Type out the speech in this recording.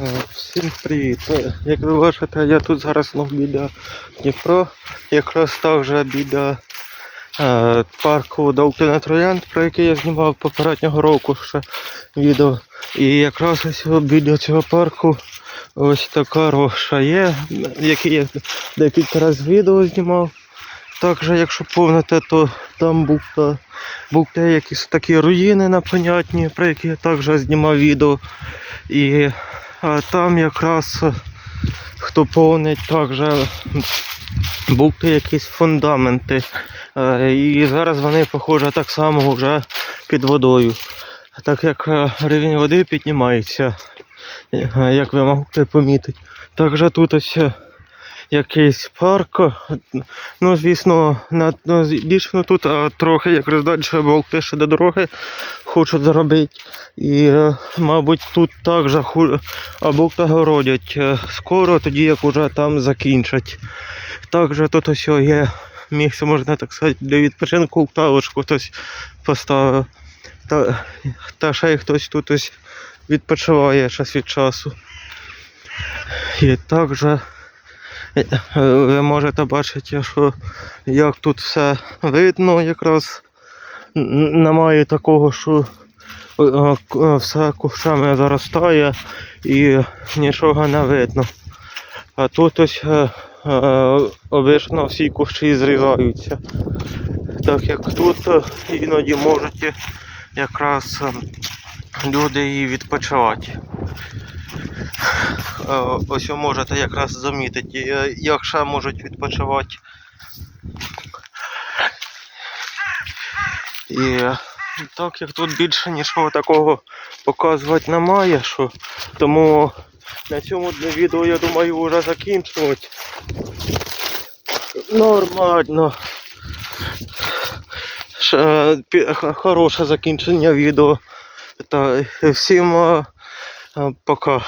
Е, Всім привіт! Е, Як ви бачите, я тут зараз знов біля Дніпро, якраз також біля е, парку Довтина Троянд, про який я знімав попереднього року ще відео. І якраз ось біля цього парку ось така роша є, який я декілька разів відео знімав. Також, якщо помните, то там був, та- був якісь такі руїни непонятні, про які я також знімав відео. І там якраз хто повнить так же були якісь фундаменти. Е, І зараз вони, похоже, так само вже під водою. Так як е, рівень води піднімається, е, як ви могли помітити. Так же тут ось е, якийсь парк. Ну, звісно, на, ну, дійсно тут а, трохи якраз далі болти ще до дороги хочуть зробити. І, е, мабуть, тут також ху... або огородять е, скоро, тоді як уже там закінчать. Також тут ось є місце, можна так сказати, для відпочинку тавочку хтось поставив. Та, та ще й хтось тут ось відпочиває час від часу. І також ви можете бачити, що як тут все видно якраз. Немає такого, що е, е, к- все кущами заростає і нічого не видно. А тут ось е, е, обично всі кущі зрізаються. Так як тут е, іноді можуть якраз е, люди і відпочивати. Е, Ось ви можете якраз замітити, е, як ще можуть відпочивати. І е, так як тут більше нічого такого показувати немає, що тому на цьому для відео я думаю вже закінчувати. Нормально. Ще, Хороше закінчення відео. Та всім е, пока.